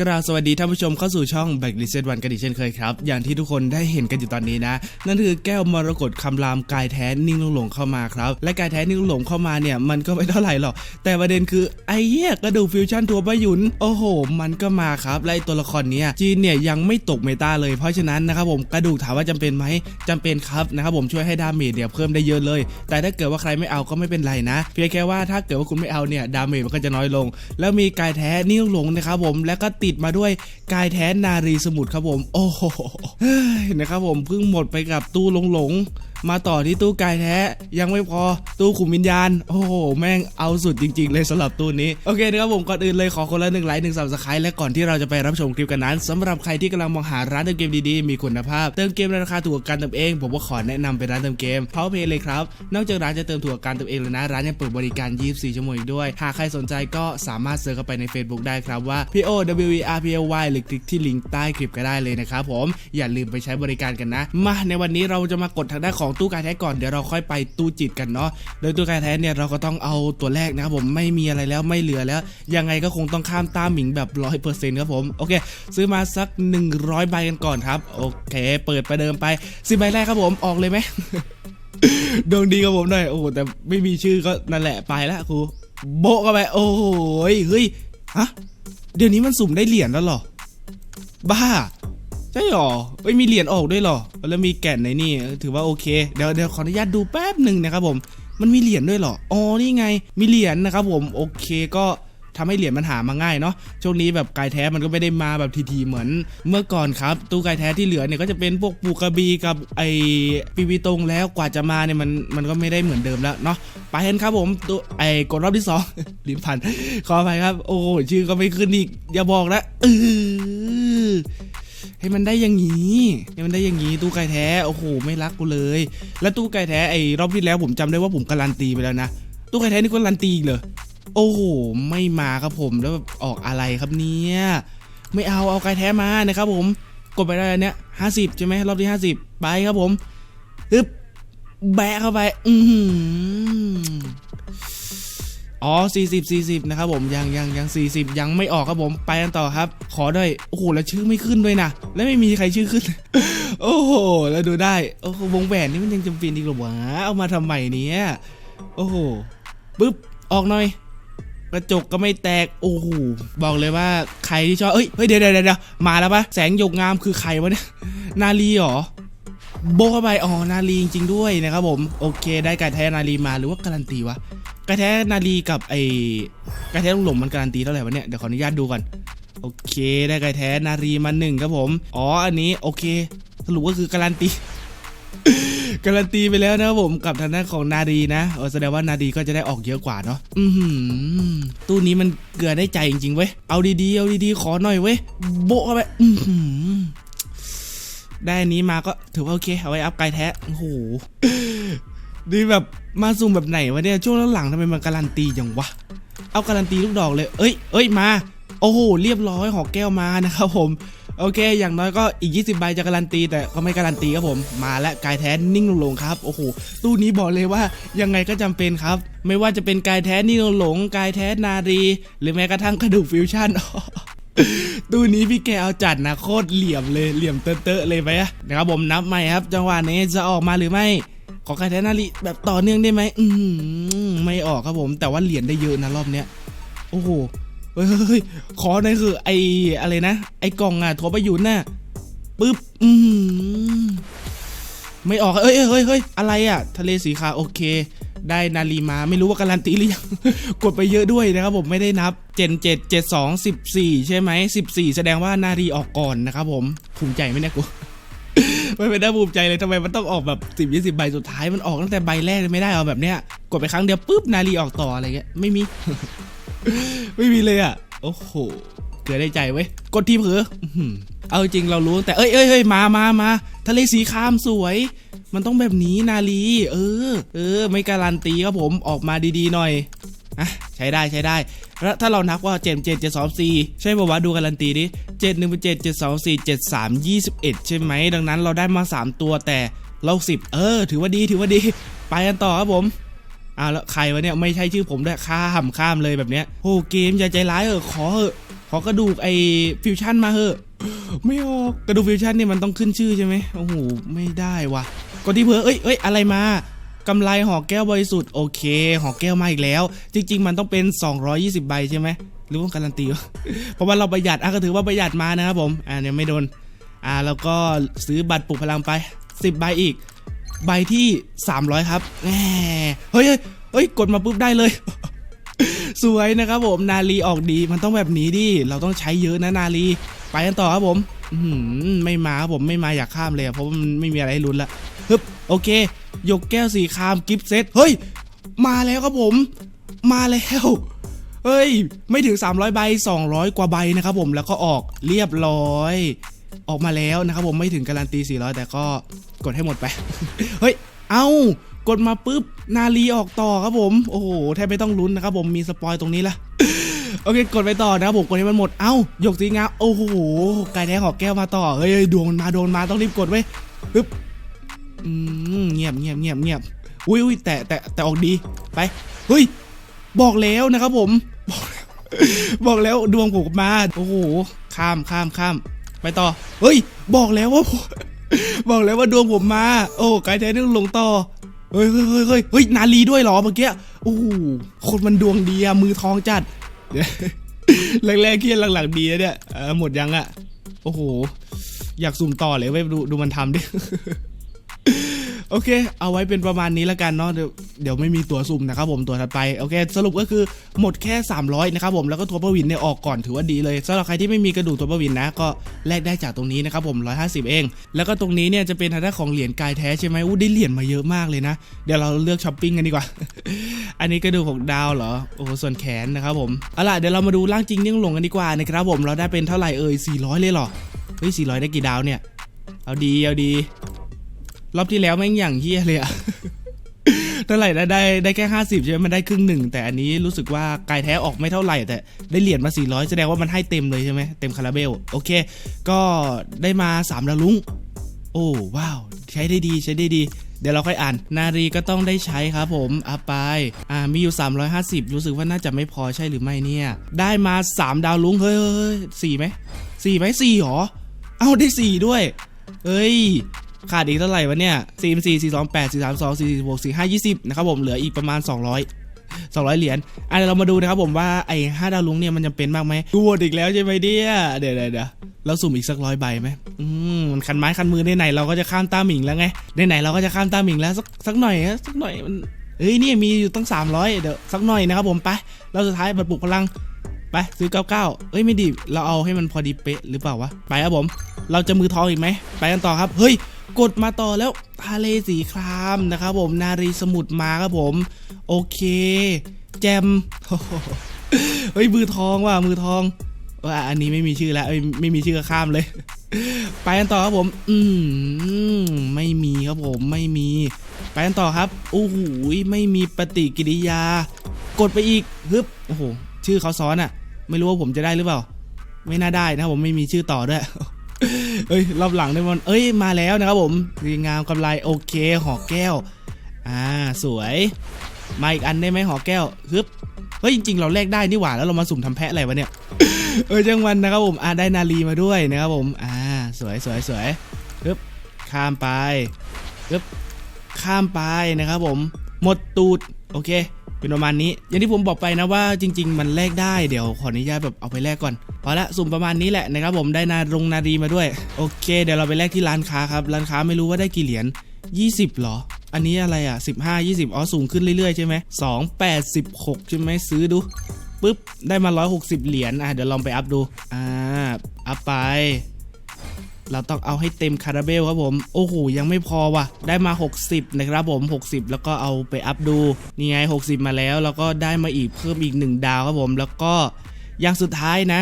กราบสวัสดีท่านผู้ชมเข้าสู่ช่องแบกดิเซตวันกันอีกเช่นเคยครับ อย่างที่ทุกคนได้เห็นกันอยู่ตอนนี้นะ นั่นคือแก้วมรกตคำรามกายแท้นิ่งลงหลงเข้ามาครับ และกายแท้นิ่งลงหลงเข้ามาเนี่ยมันก็ไม่เท่าไหร่หรอก แต่ประเด็นคือไอ้เหี้ยกระดูกฟิวชั่นทัวประยุนโอ้โห มันก็มาครับและไอตัวละครเนี้ยจีนเนี่ยยังไม่ตกเมตาเลย เพราะฉะนั้นนะครับผมกระดูกถามว่าจำเป็นไหมจำเป็นครับนะครับผมช่วยให้ดาเมจเนี่ยเพิ่มได้เยอะเลย แต่ถ้าเกิดว่าใครไม่เอาก็ไม่เป็นไรนะ เพียงแค่ว่าถ้าเกิดว่าคุณไม่เอาเนี่ยดาเมจมันก็จะน้อยลง แล้วมีกายแท้นิ่งลงนะครับผมแล้วก็ติดมาด้วยกายแท้นารีสมุทรครับผม โอ้โหนะครับผมเพิ่งหมดไปกับตู้ลงหลงๆ มาต่อที่ตู้กายแท้ ยังไม่พอตู้ขุมวิญญาณ โอ้โห แม่งเอาสุดจริง ๆ เลยสำหรับตู้นี้ โอเคนะครับผมก่อนอื่นเลยขอคนละหนึ่งไลค์หนึ่งสับสไครต์และก่อนที่เราจะไปรับชมคลิปกันนั้นสำหรับใครที่กำลังมองหาร้านเติมเกมดีๆ มีคุณภาพ เติมเกมในราคาถูกกว่าการเติมเอง ผมก็ขอแนะนำเป็นร้านเติมเกม Powerplay เลยครับ นอกจากร้านจะเติมถูกกว่าการเติมเองแล้วนะร้านยังเปิดบริการ 24 ชั่วโมงอีกด้วย หากใครสนใจก็สามารถเซิร์ชเข้าไปใน Facebook ได้ครับว่า P O W E R P L Y หรือคลิกที่ลิงก์ใต้คลิปก็ได้เลยนะครับผมอย่าลืมไปใช้บริการกันนะมาในวันนี้เราจะมากดทางด้านของตู้การแท้ก่อนเดี๋ยวเราค่อยไปตู้จิตกันเนาะโดยตู้การแท้เนี่ยเราก็ต้องเอาตัวแรกนะครับผมไม่มีอะไรแล้วไม่เหลือแล้ว ยังไงก็คงต้องข้ามต้าหมิงแบบร้อยเปอร์เซ็นต์ครับผมโอเค ซื้อมาสัก 100ใบกันก่อนครับโอเค เปิดประเดิมไปสิบใบแรกครับผมออกเลยไหมดวงดีกับผมหน่อยโอ้โหแต่ไม่มีชื่อก็นั่นแหละไปแล้วครูโบะเข้าไปโอ้โหเฮ้ยฮะเดี๋ยวนี้มันสุ่มได้เหรียญแล้วหรอ บ้า ใช่หรอไม่มีเหรียญออกด้วยหรอ แล้วมีแก่นในนี่ถือว่าโอเค เดี๋ยวเดี๋ยวขออนุญาตดูแป๊บหนึ่งนะครับผม มันมีเหรียญด้วยหรอ อ๋อ นี่ไง มีเหรียญนะครับผม โอเคก็ทำให้เหรียญมันหามาง่ายเนาะ ช่วงนี้แบบกายแท้มันก็ไม่ได้มาแบบทีๆเหมือนเมื่อก่อนครับ ตู้กายแท้ที่เหลือเนี่ยก็จะเป็นพวกปูกระบีกับไอปีวีตรงแล้วกว่าจะมาเนี่ยมันมันก็ไม่ได้เหมือนเดิมแล้วเนาะ ไปกันครับผมตัวไอกดรอบที่สองลิ้นพันขอไปครับ โอ้ชื่อก็ไม่ขึ้นอีกอย่าบอกนะเออ ให้มันได้อย่างนี้ให้มันได้อย่างนี้ตู้ไก่แท้โอ้โหไม่รักกูเลย แล้วตู้ไก่แท้ไอ้รอบที่แล้วผมจำได้ว่าผมการันตีไปแล้วนะตู้ไก่แท้นี่ก็การันตีเหรอโอ้โหไม่มาครับผมแล้วออกอะไรครับเนี่ยไม่เอาเอาไก่แท้มานะครับผมกดไปได้เนี่ยห้าสิบใช่ไหมรอบที่ห้าสิบไปครับผมฮึบแบะเข้าไป อือ ออ๋อ 40 40 นะครับผมยังยังยัง 40 ยังไม่ออกครับผมไปกันต่อครับ ขอด้วยโอ้โหแล้วชื่อไม่ขึ้นด้วยนะแล้วไม่มีใครชื่อขึ้น โอ้โหแล้วดูได้โอ้โหวงแหวนนี่มันยังจำเป็นอีกหรอวะเอามาทำไมเนี่ยโอ้โหปึ๊บออกหน่อย กระจกก็ไม่แตกโอ้โหบอกเลยว่าใครที่ชอบเอ้ยเฮ้ยเดี๋ยวเดี๋ยวเดี๋ยวมาแล้วปะแสงหยกงามคือใครวะเนี่ยนาลีเหรอโบะเข้าไปอ๋อนาลีจริงๆด้วยนะครับผมโอเค ได้การแท้นาลีมาหรือว่าการันตีวะ กระแทนาลีกับไอ้กระแทลุงหลงมันการันตีเท่าไหร่วะเนี่ย เดี๋ยวขออนุญาตดูก่อน โอเคได้กระแทนารีมาหนึ่งครับผม อ๋ออันนี้โอเค สรุปก็คือการันตีการันตีไปแล้วนะครับผมกับทางด้านของนาดีนะเออแสดงว่านาดีก็จะได้ออกเยอะกว่าเนาะอือหือตู้นี้มันเกลือได้ใจจริงๆเว้ยเอาดีๆเอาดีๆขอหน่อยเว้ยโบะเข้าไปอืได้อันนี้มาก็ถือว่าโอเคเอาไว้อัพไกลแท้โอ้โห ดีแบบมาซูมแบบไหนวะเนี่ยช่วงหลังๆทำไมมันการันตีอย่างวะ เอาการันตีลูกดอกเลย เอ้ยเอ้ยมา โอ้โหเรียบร้อยหอกแก้วมานะครับผมโอเค อย่างน้อยก็อีก 20 ใบจะการันตี แต่ก็ไม่การันตีครับผม มาและกายแท้นิ่งลงครับ โอ้โห ตู้นี้บอกเลยว่ายังไงก็จำเป็นครับ ไม่ว่าจะเป็นกายแท้นิ่งลง กายแท้นารี หรือแม้กระทั่งกระดูกฟิวชั่น ตู้นี้พี่แกเอาจัดนะโคตรเหลี่ยมเลย เหลี่ยมเตอะๆเลยไปนะครับผมนับใหม่ครับ จังหวะนี้จะออกมาหรือไม่ อใครแทนนาริแบบต่อเนื่องได้ไหมอืมไม่ออกครับผม แต่ว่าเหรียญได้เยอะนะรอบเนี้ยโอ้โหเฮ้ยขอหน่อยคือไออะไรนะ ไอกล่องอะถั่วประยุนน่ะปึ๊บอืมไม่ออกเอ้ยเอ้ยเฮ้ยเฮ้ยอะไรอะทะเลสีขาวโอเค ได้นาลีมาไม่รู้ว่าการันตีหรือยังกดไปเยอะด้วยนะครับผมไม่ได้นับเจนเจ็ดเจ็ดสองสิบสี่ใช่ไหมสิบสี่แสดงว่านารีออกก่อนนะครับผมภูมิใจไหมเนี่ยกู ไม่เป็นได้ภูมิใจเลยทำไมมันต้องออกแบบสิบยี่สิบใบสุดท้ายมันออกตั้งแต่ใบแรกเลยไม่ได้เอาแบบเนี้ยกดไปครั้งเดียวปุ๊บนาลีออกต่ออะไรเงี้ยไม่มี ไม่มีเลยอะ โอ้โหเกิดได้ใจเว้ยกดทีเผือเอาจริงเรารู้แต่เอ้ยเอ้ยเอ้ยมามามาทะเลสีครามสวย มันต้องแบบนี้นาลี เออ เออ ไม่การันตีครับผมออกมาดีๆหน่อย อะใช้ได้ใช้ได้ แล้วถ้าเรานับว่าเจ็ดเจ็ดเจ็ดสองสี่ใช่ป่าวะดูการันตีดิเจ็ดหนึ่งเป็นเจ็ดเจ็ดสองสี่เจ็ดสามยี่สิบเอ็ดใช่ไหมดังนั้นเราได้มาสามตัวแต่เราสิบเออ ถือว่าดีถือว่าดี ไปกันต่อครับผมอ้าวแล้วใครวะเนี่ยไม่ใช่ชื่อผมด้วยข้ามข้ามเลยแบบเนี้ยโอ้เกมอย่าใจร้ายเออขอเออขอกระดูกไอฟิวชั่นมาเหอะไม่ออกกระดูกฟิวชั่นเนี่ยมันต้องขึ้นชื่อใช่ไหมโอ้โหไม่ได้วะกดที่เพื่อเอ้ยเอ้ยอะไรมา กำไรห่อแก้วบริสุทธิ์โอเคห่อแก้วมาอีกแล้ว จริง ๆ มันต้องเป็น 220 ใบใช่ไหมหรือว่าการันตีเพราะว่าเราประหยัดอะก็ถือว่าประหยัดมานะครับผมอ่าเนี่ยไม่โดนอ่าแล้วก็ซื้อบัตรปลุกพลังไป 10 ใบอีก ใบที่ 300 ครับแหมเฮ้ยเฮ้ยกดมาปุ๊บได้เลย สวยนะครับผมนาลีออกดีมันต้องแบบนี้ดิเราต้องใช้เยอะนะนาลีไปกันต่อครับผม ไม่มาครับผมไม่มาอยากข้ามเลยเพราะว่ามันไม่มีอะไรให้ลุ้นละฮึบโอเคยกแก้วสีครามกิฟต์เซตเฮ้ย มาแล้วครับผม มาแล้วเฮ้ย ไม่ถึง 300 ใบ 200 กว่าใบนะครับผมแล้วก็ออกเรียบร้อย ออกมาแล้วนะครับผมไม่ถึงการันตี 400 แต่ก็กดให้หมดไป เฮ้ย เอ้ากดมาปุ๊บ นาลีออกต่อครับผม โอ้โห แทบไม่ต้องลุ้นนะครับผมมีสปอยตรงนี้ละ โอเคกดไปต่อนะครับผมกดให้มันหมดเอ้าหยกสีงาโอ้โหไก่แดงหอกแก้วมาต่อเฮ้ยดวงมันมาดวงมันมาต้องรีบกดไว้ปึ๊บอืมเงียบเงียบเงียบเงียบอุ้ยอุ้ยแต่แต่แต่ออกดีไปเฮ้ยบอกแล้วนะครับผม บอกแล้วบอกแล้วดวงผมมาโอ้โหข้ามข้ามข้ามไปต่อเฮ้ย บอกแล้วว่าบอกแล้วว่าดวงผมมา โอ้ไกด์แท้นึงลงต่อเฮ้ยเฮ้ยเฮ้ยเฮ้ยนาลีด้วยเหรอเมื่อกี้โอ้โหคนมันดวงดีอะมือทองจัด แรกๆเครียดหลังๆดีนะเนี่ยหมดยังอะโอ้โห อยากสุ่มต่อเลยเว้ยดูดูมันทำดิ โอเค เอาไว้เป็นประมาณนี้แล้วกันเนาะเดี๋ยวเดี๋ยวไม่มีตัวสุ่มนะครับผมตัวถัดไปโอเค สรุปก็คือหมดแค่ 300นะครับผมแล้วก็ตัวประวินเนี่ยออกก่อนถือว่าดีเลยสำหรับใครที่ไม่มีกระดูกตัวประวินนะก็แลกได้จากตรงนี้นะครับผม 150 เอง แล้วก็ตรงนี้เนี่ยจะเป็นทางด้านของเหรียญกายแท้ใช่ไหมอู้ได้เหรียญมาเยอะมากเลยนะ เดี๋ยวเราเลือกช้อปปิ้งกันดีกว่า อันนี้กระดูกของดาวเหรอโอ้โหส่วนแขนนะครับผมเอาล่ะเดี๋ยวเรามาดูร่างจริงนิ่งหลงกันดีกว่านะครับผมเราได้เป็นเท่าไหร่เอ่ย400 เลยเหรอเฮ้ย400 ได้กี่ดาวเนี่ยเอาดีเอาดี รอบที่แล้วแม่งอย่างเฮี้ยเลยอะเท่าไหร่ได้ได้ได้แค่50ใช่ไหมมันได้ครึ่งหนึ่งแต่อันนี้รู้สึกว่ากายแท้ออกไม่เท่าไหร่แต่ได้เหรียญมา 400 แสดงว่ามันให้เต็มเลยใช่ไหมเต็มคาราเบล โอเค ก็ได้มา3ดาวลุงโอ้ว้าว ใช้ได้ดีใช้ได้ดีเดี๋ยวเราค่อยอ่าน นารีก็ต้องได้ใช้ครับผมอาไป อ่า มีอยู่ 350 รู้สึกว่าน่าจะไม่พอใช่หรือไม่เนี่ย ได้มา 3 ดาวลุงเฮ้ยเฮ้ยสี่ไหมสี่ไหมสี่หรอ เอ้าได้สี่ด้วยเฮ้ย ขาดอีกเท่าไหร่วะเนี่ยสี่สี่สี่สองแปดสี่สามสองสี่สี่บวกสี่ห้ายี่สิบนะครับผมเหลืออีกประมาณ200 200เหรียญอะเดี๋ยวเรามาดูนะครับผมว่าไอ้ห้าดาวลุงเนี่ยมันจำเป็นมากไหมกูวตอีกแล้วใช่ไหมเดี๋ยวเดี๋ยวเดี๋ยวเราสุ่มอีกสักร้อยใบไหมอืมมันคันไม้คันมือในไหนเราก็จะข้ามตาหมิงแล้วไงในไหนเราก็จะข้ามตาหมิงแล้วสักสักหน่อยสักหน่อยมันเอ้ยนี่มีอยู่ตั้ง 300 เดี๋ยวสักหน่อยนะครับผมไปเราสุดท้ายบัตรปลุกพลังไปซื้อ 99 เอ้ยไม่ดี เราเอาให้มันพอดีเป๊ะหรือเปล่าวะ ไปครับผม เราจะมือทองอีกไหม ไปกันต่อครับ เฮ้ย กดมาต่อแล้วทะเลสีครามนะครับผมนารีสมุทรมาครับผม โอเค แจมโอ้โหเฮ้ยมือทองว่ะมือทองว่าอันนี้ไม่มีชื่อแล้วเอ้ไม่มีชื่อข้ามเลย ไปกันต่อครับผม อืมไม่มีครับผมไม่มี ไปกันต่อครับโอ้โหไม่มีปฏิกิริยา กดไปอีกฮึบโอ้โหชื่อเขาซ้อนอะ่ะ ไม่รู้ว่าผมจะได้หรือเปล่า ไม่น่าได้นะผมไม่มีชื่อต่อด้วย เอ้ยรอบหลังได้มันเอ้ยมาแล้วนะครับผมดีงามกำไรโอเคหอแก้ว อ่าสวยมาอีกอันได้ไหมหอแก้วฮึบเฮ้ยจริงๆ เราแลกได้นี่หว่าแล้วเรามาสุ่มทำแพะอะไรวะเนี่ย เออจังวันนะครับผมอ่าได้นาลีมาด้วยนะครับผมอ่าสวยสวยสวยฮึบข้ามไปฮึบข้ามไปนะครับผม หมดตูดโอเค เป็นประมาณนี้ อย่างที่ผมบอกไปนะว่าจริง ๆ มันแลกได้เดี๋ยวขออนุญาตแบบเอาไปแลกก่อนพอละสุ่มประมาณนี้แหละนะครับผมได้นารงนาดีมาด้วย โอเค เดี๋ยวเราไปแลกที่ร้านค้าครับร้านค้าไม่รู้ว่าได้กี่เหรียญ20เหรอ อันนี้อะไรอะ 15 20 อ๋อ สูงขึ้นเรื่อยๆ ใช่ไหม2 8 16ใช่ไหมซื้อดูปุ๊บ ได้มา 160 เหรียญ อะ เดี๋ยวลองไปอัพดู อ่า อัพไป เราต้องเอาให้เต็มคาราเบลครับผมโอ้โหยังไม่พอว่ะ ได้มา 60 นะครับผม 60 แล้วก็เอาไปอัพดูนี่ไง 60 มาแล้ว แล้วก็ได้มาอีกเพิ่มอีก 1 ดาวครับผมแล้วก็อย่างสุดท้ายนะ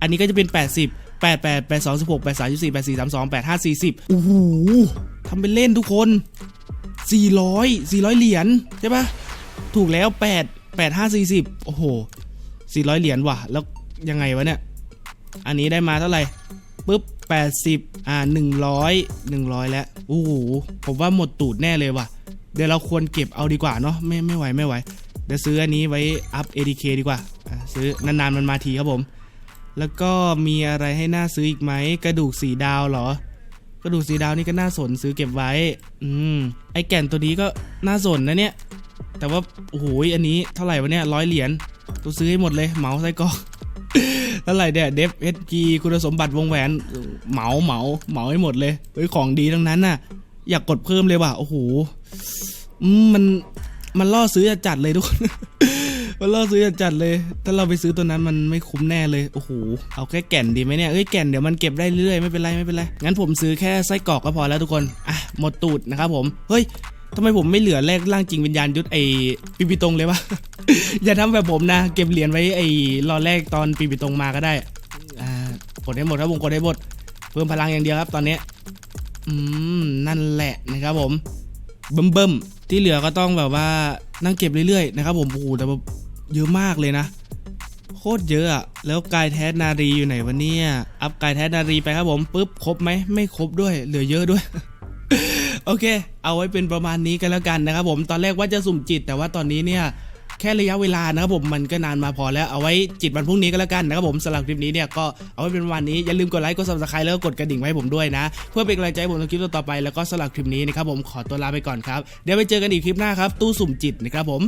อันนี้ก็จะเป็น 80 88 82 16 83 24 84 32 85 40โอ้โหทำเป็นเล่นทุกคน 400 400 เหรียญใช่ปะถูกแล้ว 8 8 5 40โอ้โห400 เหรียญว่ะ แล้วยังไงวะเนี่ย อันนี้ได้มาเท่าไหร่ ปุ๊บ 80 อ่า 100 100 แล้วโอ้โหผมว่าหมดตูดแน่เลยว่ะ เดี๋ยวเราควรเก็บเอาดีกว่าเนาะไม่ไม่ไหวไม่ไหวเดี๋ยวซื้ออันนี้ไว้อัพ ADK ดีกว่าซื้อนานๆมันมาทีครับผม แล้วก็มีอะไรให้น่าซื้ออีกไหมกระดูกสีดาวเหรอ กระดูกสีดาวนี่ก็น่าสนซื้อเก็บไว้ อืมไอแก่นตัวนี้ก็น่าสนนะเนี่ย แต่ว่าโอ้โหอันนี้เท่าไหร่วะเนี่ยร้อยเหรียญตัวซื้อให้หมดเลยเหมาไส้กรอก เท่าไหร่เนี่ยเดฟเอสจีคุณสมบัติวงแหวนเหมาเหมาเหมาให้หมดเลยเฮ้ยของดีทั้งนั้นน่ะ อยากกดเพิ่มเลยว่ะโอ้โหมันมันล่อซื้อจัดเลยทุกคนมันล่อซื้อจัดเลย ถ้าเราไปซื้อตัวนั้นมันไม่คุ้มแน่เลย โอ้โห เอาแค่แก่นดีไหมเนี่ยเอ้ยแก่นเดี๋ยวมันเก็บได้เรื่อยๆ ไม่เป็นไรไม่เป็นไร งั้นผมซื้อแค่ไส้กรอกก็พอแล้วทุกคน อะ หมดตูดนะครับผม เฮ้ย ทำไมผมไม่เหลือแลกร่างจริงวิญญาณยุทธไอปิปิตรงเลยวะ อย่าทำแบบผมนะ เก็บเหรียญไว้ไอ้รอแรกตอนปีปิตรงมาก็ได้ อ่ากดให้หมดครับผมกดให้หมด เพิ่มพลังอย่างเดียวครับ ตอนนี้ อืม นั่นแหละนะครับผมเบิ่มเบิ่มๆที่เหลือก็ต้องแบบว่านั่งเก็บเรื่อยๆนะครับผม โอ้โห แต่แบบเยอะมากเลยนะ โคตรเยอะอะแล้วกายแท้นารีอยู่ไหนวะเนี่ย อัพกายแท้นารีไปครับผม ปุ๊บ ครบไหม ไม่ครบด้วย เหลือเยอะด้วย โอเค เอาไว้เป็นประมาณนี้กันแล้วกันนะครับผมตอนแรกว่าจะสุ่มจิต แต่ว่าตอนนี้เนี่ยแค่ระยะเวลานะครับผมมันก็นานมาพอแล้วเอาไว้จิตวันพรุ่งนี้ก็แล้วกันนะครับผมสำหรับคลิปนี้เนี่ยก็เอาไว้เป็นวันนี้อย่าลืมกดไลค์กดซับสไครต์แล้วก็กดกระดิ่งไว้ผมด้วยนะ เพื่อเป็นกำลังใจให้ผมในคลิปต่อไปแล้วก็สำหรับคลิปนี้นะครับผมขอตัวลาไปก่อนครับเดี๋ยวไปเจอกันอีกคลิปหน้าครับตู้สุ่มจิตนะครับผม